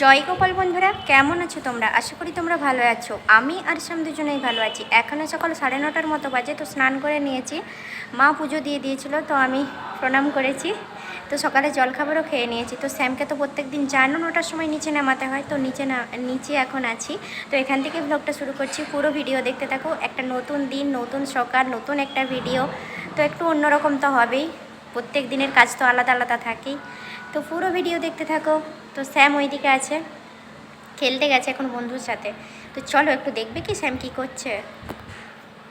জয় গোপাল বন্ধুরা, কেমন আছো তোমরা? আশা করি তোমরা ভালো আছো। আমি আর শ্যাম দুজনেই ভালো আছি। এখনও সকাল সাড়ে নটার মতো বাজে, তো স্নান করে নিয়েছি। মা পুজো দিয়ে দিয়েছিল, তো আমি প্রণাম করেছি। তো সকালে জলখাবারও খেয়ে নিয়েছি। তো শ্যামকে তো প্রত্যেক দিন জানো, নটার সময় নিচে নামাতে হয়, তো নিচে না, নিচে এখন আছি। তো এখান থেকে ব্লগটা শুরু করছি, পুরো ভিডিও দেখতে থাকো। একটা নতুন দিন, নতুন সকাল, নতুন একটা ভিডিও তো একটু অন্যরকম তো হবেই। প্রত্যেক দিনের কাজ তো আলাদা আলাদা থাকেই। তো পুরো ভিডিও দেখতে থাকো। তো স্যাম ওইদিকে আছে, খেলতে গেছে এখন বন্ধুর সাথে। তো চলো একটু দেখবে কি স্যাম কি করছে?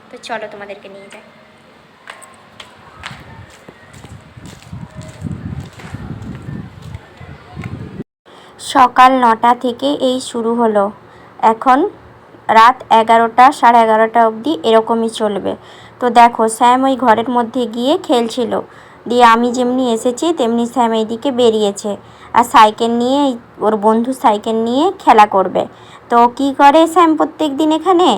তো চলো তোমাদেরকে নিয়ে যাই। সকাল নটা থেকে এই শুরু হলো। এখন রাত এগারোটা সাড়ে এগারোটা অবধি এরকমই চলবে। তো দেখো, স্যাম ওই ঘরের মধ্যে গিয়ে খেলছিল। দিয়ে আমি যেমনি এসেছি, তেমনি স্যাম এইদিকে বেরিয়েছে। আর সাইকেল নিয়ে, ওর বন্ধু সাইকেল নিয়ে খেলা করবে। তো কি করে স্যাম প্রত্যেক দিন এখানে?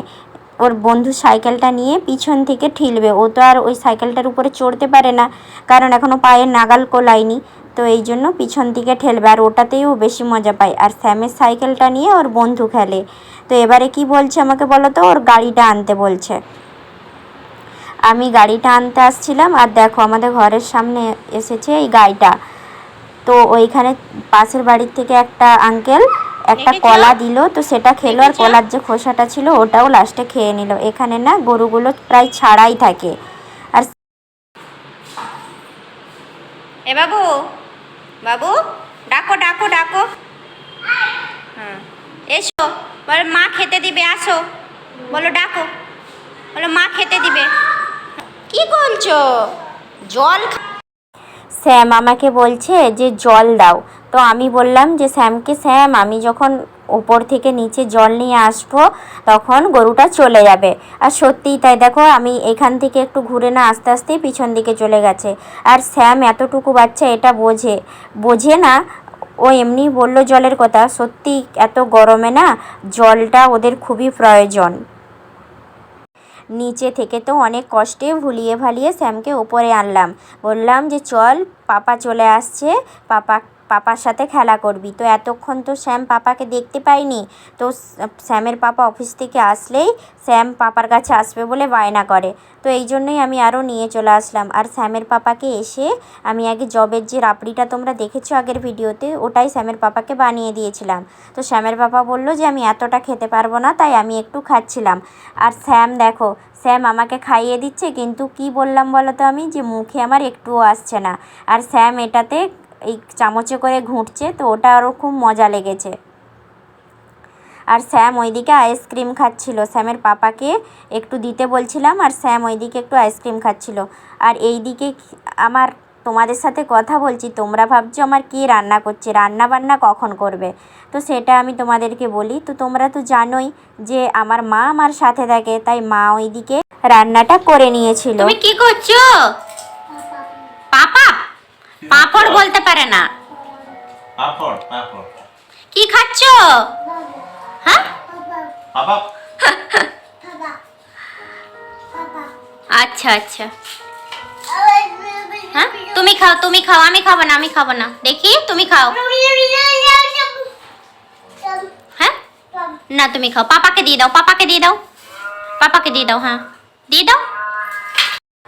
ওর বন্ধু সাইকেলটা নিয়ে পিছন থেকে ঠেলবে। ও তো আর ওই সাইকেলটার উপরে চড়তে পারে না, কারণ এখনও পায়ের নাগাল কোলায়নি। তো এই জন্য পিছন থেকে ঠেলবে, আর ওটাতেই ও বেশি মজা পায়। আর স্যামের সাইকেলটা নিয়ে ওর বন্ধু খেলে। তো এবারে কি বলছে আমাকে বলো তো? ওর গাড়িটা আনতে বলছে। আমি গাড়িটা আনতে আসছিলাম আর দেখো আমাদের ঘরের সামনে এসেছে এই গাড়িটা। তো ওইখানে পাশের বাড়ির থেকে একটা আঙ্কেল একটা কলা দিল তো সেটা খেলো আর কলার যে খোসাটা ছিল ওটাও লাস্টে খেয়ে নিল। এখানে না গরুগুলো প্রায় ছাড়াই থাকে। আর এ বাবু বাবু ডাকো ডাকো ডাকো। হ্যাঁ এসো। বলো মা খেতে দিবে আসো। বলো ডাকো। বলো মা খেতে দিবে। কি বলছো? জল স্যাম আমাকে বলছে যে জল দাও। তো আমি বললাম যে, স্যামকে স্যাম, আমি যখন ওপর থেকে নিচে জল নিয়ে আসব, তখন গরুটা চলে যাবে। আর সত্যিই তাই দেখো, আমি এখান থেকে একটু ঘুরে না আস্তে আস্তেই পিছন দিকে চলে গেছে। আর স্যাম এতটুকু বাচ্চা, এটা বোঝে। বোঝে না, ও এমনি বলল জলের কথা। সত্যি এত গরমে না, জলটা ওদের খুবই প্রয়োজন। নিচে থেকে তো অনেক কষ্টে ভুলিয়ে ভালিয়ে শ্যামকে ওপরে আনলাম। বললাম যে, চল, পাপা চলে আসছে। পাপা পাপার সাথে খেলা করবি। তো এতক্ষণ তো শ্যাম পাপাকে দেখতে পাইনি। তো শ্যামের পাপা অফিস থেকে আসলেই শ্যাম পাপার কাছে আসবে বলে বায়না করে। তো এই জন্যই আমি আরও নিয়ে চলে আসলাম। আর শ্যামের পাপাকে এসে আমি আগে জবের যে রাবড়িটা তোমরা দেখেছ আগের ভিডিওতে, ওটাই শ্যামের পাপাকে বানিয়ে দিয়েছিলাম। তো শ্যামের পাপা বলল যে, আমি এতটা খেতে পারব না, তাই আমি একটু খাচ্ছিলাম। আর শ্যাম দেখো স্যাম আমাকে খাইয়ে দিচ্ছে, কিন্তু কি বললাম বলো তো আমি? যে, মুখে আমার একটুও আসছে না। আর স্যাম এটাতে এই চামচে করে ঘুঁটছে তো ওটা আরও খুব মজা লেগেছে। আর স্যাম ওইদিকে আইসক্রিম খাচ্ছিল। স্যামের পাপাকে একটু দিতে বলছিলাম আর স্যাম ওইদিকে একটু আইসক্রিম খাচ্ছিল। আর এইদিকে আমার তোমাদের সাথে কথা বলছি তোমরা ভাবছ আমার কে রান্না করছে রান্না বান্না কখন করবে? তো সেটা আমি তোমাদেরকে বলি তো তোমরা তো জানোই যে আমার মা আমার সাথে থাকে তাই মা ওইদিকে রান্নাটা করে নিয়েছিল। তুমি কি করছ? পাপা? পাপড় বলতে পারে না। পাপড় পাপড়। কি খাচ্ছ? হ্যাঁ? বাবা আচ্ছা আচ্ছা। হ্যাঁ? তুমি খাও তুমি খাও আমি খাব না আমি খাব না। দেখি তুমি খাও। হ্যাঁ? না তুমি খাও। পাপাকে দিয়ে দাও পাপাকে দিয়ে দাও। পাপাকে দিয়ে দাও হ্যাঁ। দিয়ে দাও।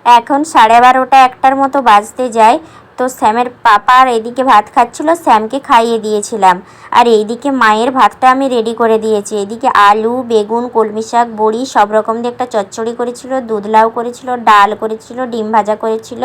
এখন সাড়ে বারোটা একটার মতো বাজতে যায়। তো স্যামের পাপা আর এদিকে ভাত খাচ্ছিল, স্যামকে খাইয়ে দিয়েছিলাম। আর এইদিকে মায়ের ভাতটা আমি রেডি করে দিয়েছি। এদিকে আলু, বেগুন, কলমি শাক, বড়ি সব রকম দিয়ে একটা চচ্চড়ি করেছিল, দুধ লাউ করেছিল, ডাল করেছিল, ডিম ভাজা করেছিল,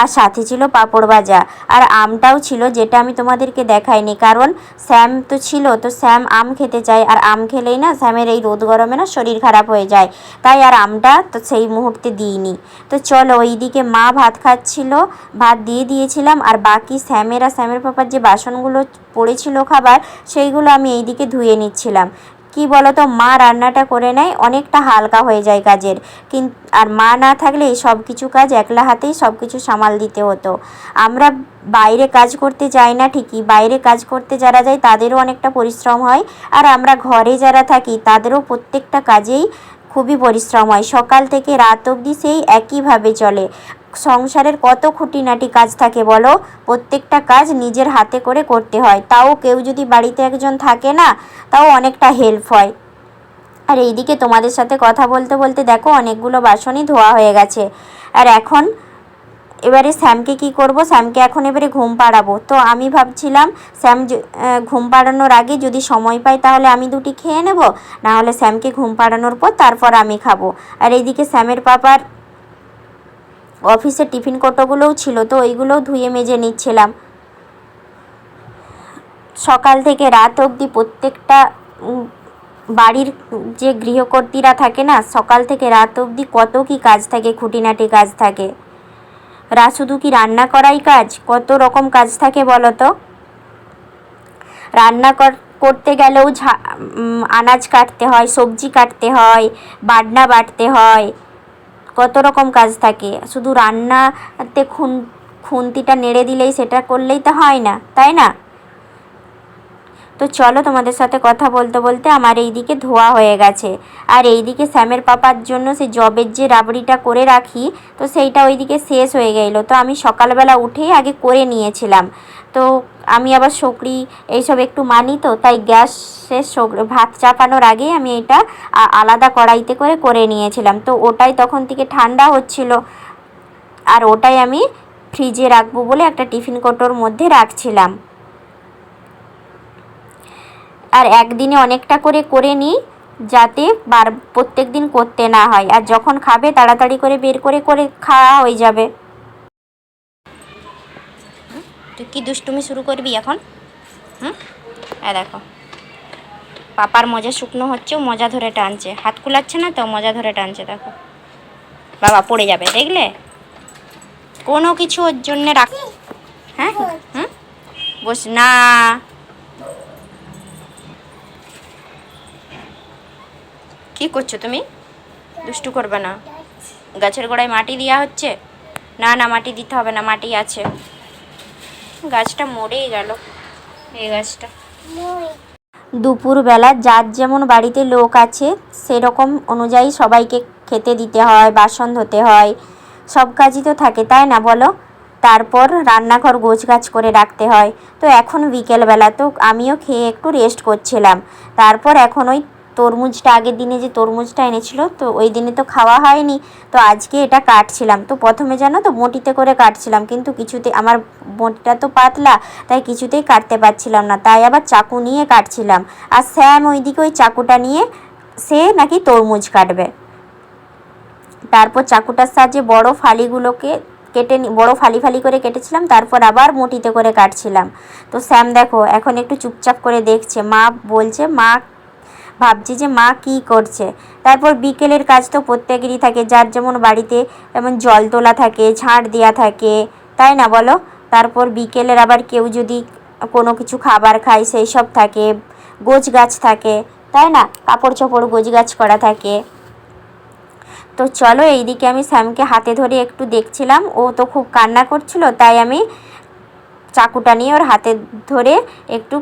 আর সাথে ছিল পাঁপড় ভাজা। আর আমটাও ছিল, যেটা আমি তোমাদেরকে দেখাইনি, কারণ স্যাম তো ছিল, তো স্যাম আম খেতে চায়। আর আম খেলেই না স্যামের এই রোদ গরমে না শরীর খারাপ হয়ে যায়। তাই আর আমটা তো সেই মুহূর্তে দিইনি। তো চলো ওইদিকে মা ভাত খাচ্ছিল, ভাত দিয়ে দিয়ে দিয়েছিলাম আর বাকি স্যামের আর স্যামের পাপার যে বাসনগুলো পড়েছিল খাবার, সেইগুলো আমি এইদিকে ধুয়ে নিচ্ছিলাম। কি বলতো, মা রান্নাটা করে নেয়, অনেকটা হালকা হয়ে যায় কাজের। কিন, আর মা না থাকলে এই সব কিছু কাজ একলা হাতেই সব কিছু সামাল দিতে হতো। আমরা বাইরে কাজ করতে যাই না ঠিকই, বাইরে কাজ করতে যারা যায় তাদেরও অনেকটা পরিশ্রম হয়। আর আমরা ঘরে যারা থাকি তাদেরও প্রত্যেকটা কাজেই খুবই পরিশ্রম হয়। সকাল থেকে রাত অবধি সেই একইভাবে চলে। সংসারের কত খুঁটিনাটি কাজ থাকে বলো? প্রত্যেকটা কাজ নিজের হাতে করে করতে হয়। তাও কেউ যদি বাড়িতে একজন থাকে না, তাও অনেকটা হেল্প হয়। আর এইদিকে তোমাদের সাথে কথা বলতে বলতে দেখো অনেকগুলো বাসনই ধোয়া হয়ে গেছে। আর এখন এবারে স্যামকে কি করব? স্যামকে এখন এবারে ঘুম পাড়াবো। তো আমি ভাবছিলাম, স্যাম ঘুম পাড়ানোর আগে যদি সময় পাই তাহলে আমি দুটি খেয়ে নেব? না হলে স্যামকে ঘুম পাড়ানোর পর তারপর আমি খাব। আর এইদিকে স্যামের পাপার অফিসে টিফিন কোটোগুলোও ছিল, তো ওইগুলোও ধুয়ে মেজে নিচ্ছিলাম। সকাল থেকে রাত অবধি প্রত্যেকটা বাড়ির যে গৃহকর্তীরা থাকে না, সকাল থেকে রাত অবধি কত কি কাজ থাকে, খুঁটিনাটি কাজ থাকে। রা শুধু কি রান্না করাই কাজ? কত রকম কাজ থাকে বলো তো? রান্না কর, করতে গেলেও ঝা আনাজ কাটতে হয়, সবজি কাটতে হয়, বাটনা বাটতে হয়। কত রকম কাজ থাকে। শুধু রান্নাতে খুন, খুন্তিটা নেড়ে দিলেই সেটা করলেই তো হয় না, তাই না? তো চলো তোমাদের সাথে কথা বলতে বলতে আমার এইদিকে ধোয়া হয়ে গেছে। আর এইদিকে স্যামের পাপার জন্য সে জবের যে রাবড়িটা করে রাখি, তো সেইটা ওইদিকে শেষ হয়ে গেলো। তো আমি সকালবেলা উঠেই আগে করে নিয়েছিলাম। তো আমি আবার সকরি এইসব একটু মানি তো, তাই গ্যাসের ভাত চাপানোর আগেই আমি এটা আলাদা কড়াইতে করে করে নিয়েছিলাম। তো ওটাই তখন থেকে ঠান্ডা হচ্ছিল। আর ওটাই আমি ফ্রিজে রাখব বলে একটা টিফিন কোটোর মধ্যে রাখছিলাম। আর একদিনে অনেকটা করে করে নিই যাতে বার, প্রত্যেক দিন করতে না হয়। আর যখন খাবে, তাড়াতাড়ি করে বের করে করে খাওয়া হয়ে যাবে। তুই কি দুষ্টুমি শুরু করবি এখন? হুম? হ্যাঁ দেখো। পাপার মজা শুকনো হচ্ছে মজা ধরে টানছে। হাত কুলাচ্ছে না তো, মজা ধরে টানছে, দেখো। বাবা, পড়ে যাবে, দেখলে? কোনো কিছু ওর জন্য রাখ হ্যাঁ? হুম? বস না। কি করছ তুমি? দুষ্টু করবে না। গাছের গোড়ায় মাটি দেওয়া হচ্ছে? না না, মাটি দিতে হবে না, মাটি আছে। গাছটা মরেই গেল, এই গাছটা। দুপুরবেলা যার যেমন বাড়িতে লোক আছে, সেরকম অনুযায়ী সবাইকে খেতে দিতে হয়, বাসন ধুতে হয়। সব কাজই তো থাকে, তাই না বলো? তারপর রান্নাঘর গোছগাছ করে রাখতে হয়। তো এখন বিকেলবেলা, তো আমিও খেয়ে একটু রেস্ট করছিলাম। তারপর এখন ওই তরমুজটা, আগের দিনে যে তরমুজটা এনেছিল, তো ওই দিনে তো খাওয়া হয়নি, তো আজকে এটা কাটছিলাম। তো প্রথমে জানো তো বটিতে করে কাটছিলাম, কিন্তু কিছুতে, আমার বটিটা তো পাতলা, তাই কিছুতেই কাটতে পারছিলাম না, তাই আবার চাকু নিয়ে কাটছিলাম। আর স্যাম ওইদিকে ওই চাকুটা নিয়ে, সে নাকি তরমুজ কাটবে। তারপর চাকুটার সাহায্যে বড় ফালিগুলোকে কেটে বড় ফালি ফালি করে কেটেছিলাম, তারপর আবার মুটিতে করে কাটছিলাম। তো স্যাম দেখো, এখন একটু চুপচাপ করে দেখছে, মা বলছে, মা ভাবছি যে মা কী করছে। তারপর বিকেলের কাজ তো প্রত্যেকেরই থাকে, যার যেমন বাড়িতে যেমন জল তোলা থাকে ঝাঁট দেওয়া থাকে, তাই না বলো? তারপর বিকেলের আবার কেউ যদি কোনো কিছু খাবার খায়, সেই সব থাকে, গোছ গাছ থাকে, তাই না? কাপড় চোপড় গোছ গাছ করা থাকে। তো চলো এইদিকে আমি স্যামকে হাতে ধরে একটু দেখছিলাম, ও তো খুব কান্না করছিল, তাই আমি চাকুটা নিয়ে ওর হাতে ধরে একটু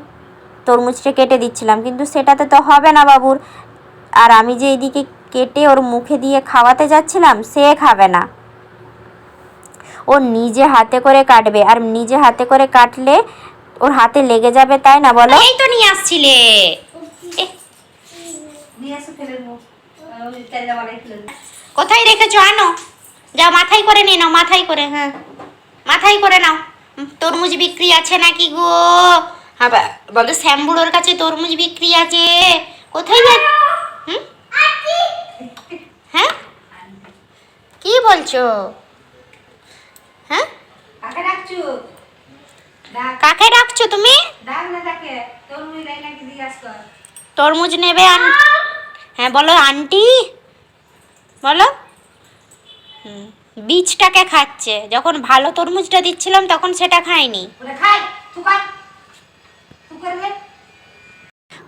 তরমুজটা কেটে দিচ্ছিলাম কিন্তু সেটাতে তো হবে না বাবুর। আর আমি যে এইদিকে কেটে ওর মুখে দিয়ে খাওয়াতে যাচ্ছিলাম সে খাবে না। ও নিজে হাতে করে কাটবে আর নিজে হাতে করে কাটলে ওর হাতে লেগে যাবে তাই না বলো? এই তো নিয়ে আসছিলে। এ, কোথায় রেখেছো? আনো। যা মাথায় করে নিয়ে নাও মাথায় করে। হ্যাঁ। মাথায় করে নাও। তরমুজ বিক্রি আছে নাকি গো? হ্যাঁ বা- বলো শ্যামবুড়োর কাছে তরমুজ বিক্রি আছে। কোথায় যা হুম? হ্যাঁ? কি বলছো? হ্যাঁ? কাকে ডাকছু? তুমি? তরমুজ নেবে হ্যাঁ বলো আন্টি। বলো। হুম বীজটাকে খাচ্ছে। যখন ভালো তরমুজটা দিচ্ছিলাম তখন সেটা খায়নি। খাই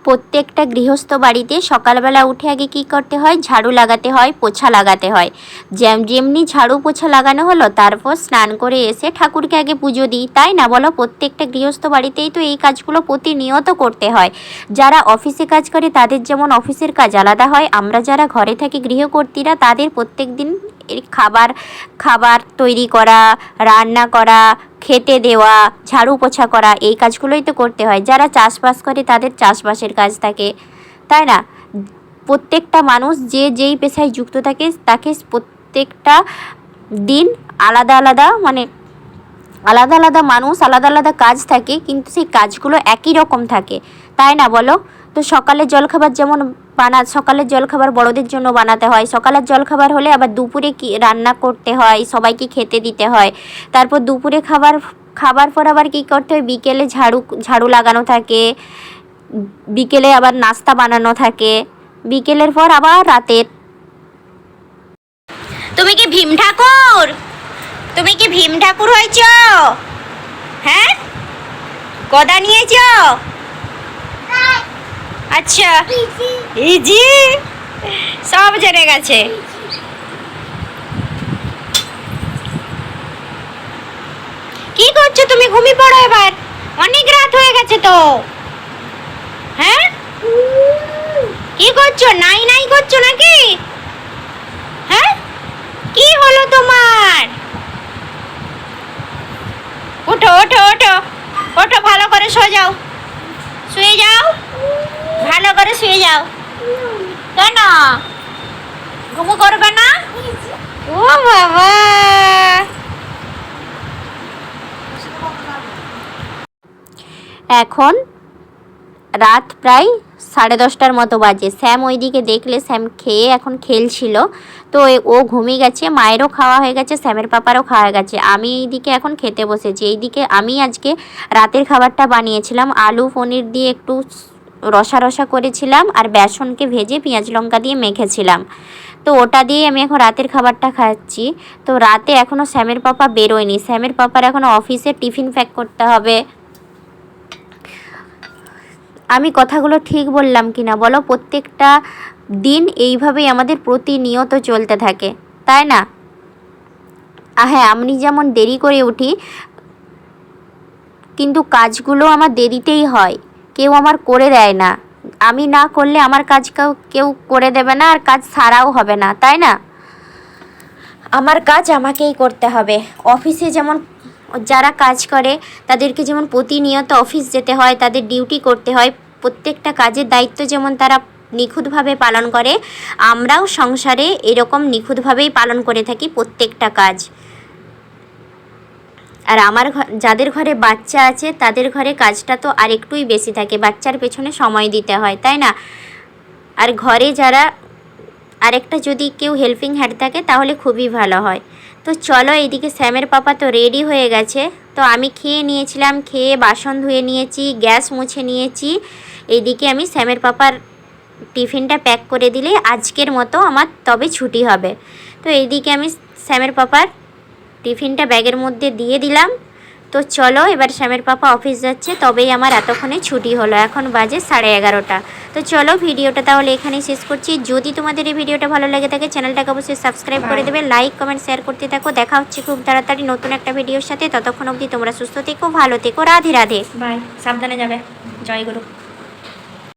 প্রত্যেকটা গৃহস্থ বাড়িতে সকালবেলা উঠে আগে কি করতে হয়? ঝাড়ু লাগাতে হয়, পোছা লাগাতে হয়। যেম যেমনি ঝাড়ু পোছা লাগানো হলো, তারপর স্নান করে এসে ঠাকুরকে আগে পুজো দিই। তাই না বলো? প্রত্যেকটা গৃহস্থ বাড়িতেই তো এই কাজগুলো প্রতিনিয়ত করতে হয়। যারা অফিসে কাজ করে, তাদের যেমন অফিসের কাজ আলাদা হয়, আমরা যারা ঘরে থাকি গৃহকর্তীরা তাদের প্রত্যেক দিন খাবার খাবার তৈরি করা, রান্না করা খেতে দেওয়া, ঝাড়ু পোছা করা, এই কাজগুলোই তো করতে হয়। যারা চাষবাস করে তাদের চাষবাসের কাজ থাকে। তাই না? প্রত্যেকটা মানুষ যে যেই পেশায় যুক্ত থাকে, তাকে প্রত্যেকটা দিন আলাদা আলাদা মানে আলাদা আলাদা মানুষ, আলাদা আলাদা কাজ থাকে, কিন্তু সেই কাজগুলো একই রকম থাকে। তাই না বলো? তো সকালের জলখাবার যেমন বানা, সকালের জলখাবার বড়দের জন্য বানাতে হয়। সকালের জলখাবার হলে আবার দুপুরে কি রান্না করতে হয়, সবাইকে খেতে দিতে হয়। তারপর দুপুরে খাবার খাবার পর আবার কী করতে হয়? বিকেলে ঝাড়ু ঝাড়ু লাগানো থাকে। বিকেলে আবার নাস্তা বানানো থাকে। বিকেলের পর আবার রাতের। তুমি কি ভীম ঠাকুর? তুমি কি ভীম ঠাকুর হয়েছ? হ্যাঁ? গদা নিয়েছ? আচ্ছা। ইজি। সব জেনে গেছে। কি করছ তুমি? ঘুমিয়ে পড়ো এবার। অনেক রাত হয়ে গেছে তো। হ্যাঁ? কি করছ? নাই নাই করছ নাকি হ্যাঁ কি হলো তোমার ওঠো ওঠো ওঠো ওঠো, ভালো করে শুয়ে যাও। শুয়ে যাও। ভালো করে শুয়ে যাও। কেন? ঘুমো করবে না? ও বাবা। এখন রাত প্রায় সাড়ে দশটার মতো বাজে। স্যাম ওইদিকে দেখলে স্যাম খেয়ে এখন খেলছিল। তো ও ঘুমিয়ে গেছে, মায়েরও খাওয়া হয়ে গেছে, স্যামের পাপারও খাওয়া হয়ে গেছে। আমি এইদিকে এখন খেতে বসেছি। এইদিকে আমি আজকে রাতের খাবারটা বানিয়েছিলাম, আলু, পনির দিয়ে একটু রসা রসা করেছিলাম আর বেসনকে ভেজে পেঁয়াজ লঙ্কা দিয়ে মেখেছিলাম। তো ওটা দিয়ে আমি এখন রাতের খাবারটা খাচ্ছি। তো রাতে এখনও স্যামের পাপা বেরোয়নি। স্যামের পাপার এখনও অফিসে টিফিন প্যাক করতে হবে। আমি কথাগুলো ঠিক বললাম কি না? বলো, প্রত্যেকটা দিন এইভাবেই আমাদের প্রতিনিয়ত চলতে থাকে, তাই না? হ্যাঁ আমি যেমন দেরি করে উঠি, কিন্তু কাজগুলো আমার দেরিতেই হয়। কেউ আমার করে দেয় না। আমি না করলে আমার কাজ কেউ করে দেবে না, আর কাজ সারাও হবে না, তাই না? আমার কাজ আমাকেই করতে হবে। অফিসে যেমন যারা কাজ করে, তাদেরকে যেমন প্রতিনিয়ত অফিস যেতে হয়, তাদের ডিউটি করতে হয়, প্রত্যেকটা কাজের দায়িত্ব যেমন তারা নিখুঁতভাবে পালন করে, আমরাও সংসারে এরকম নিখুঁতভাবেই পালন করে থাকি প্রত্যেকটা কাজ। আর আমার যাদের ঘরে বাচ্চা আছে, তাদের ঘরে কাজটা তো আরেকটুই বেশি থাকে, বাচ্চার পেছনে সময় দিতে হয়, তাই না? আর ঘরে যারা, আরেকটা যদি কেউ হেল্পিং হ্যান্ড থাকে, তাহলে খুবই ভালো হয়। তো চলো এদিকে স্যামের পাপা তো রেডি হয়ে গেছে। তো আমি খেয়ে নিয়েছিলাম, খেয়ে বাসন ধুয়ে নিয়েছি, গ্যাস মুছে নিয়েছি। এদিকে আমি স্যামের পাপার টিফিনটা প্যাক করে দিলে আজকের মতো আমার তবে ছুটি হবে। তো এদিকে আমি স্যামের পাপার টিফিনটা ব্যাগের মধ্যে দিয়ে দিলাম। তো চলো, এবার শ্যামের পাপা অফিস যাচ্ছে, তবেই আমার এতক্ষণে ছুটি হলো। এখন বাজে সাড়ে এগারোটা। তো চলো, ভিডিওটা তাহলে এখানেই শেষ করছি। যদি তোমাদের এই ভিডিওটা ভালো লেগে থাকে, চ্যানেলটাকে অবশ্যই সাবস্ক্রাইব করে দেবে লাইক কমেন্ট শেয়ার করতে থাকো। দেখা হচ্ছে খুব তাড়াতাড়ি নতুন একটা ভিডিওর সাথে। ততক্ষণ অবধি তোমরা সুস্থ থেকো, ভালো থেকো। রাধে রাধে। বাই সাবধানে যাবে। জয় গুরু।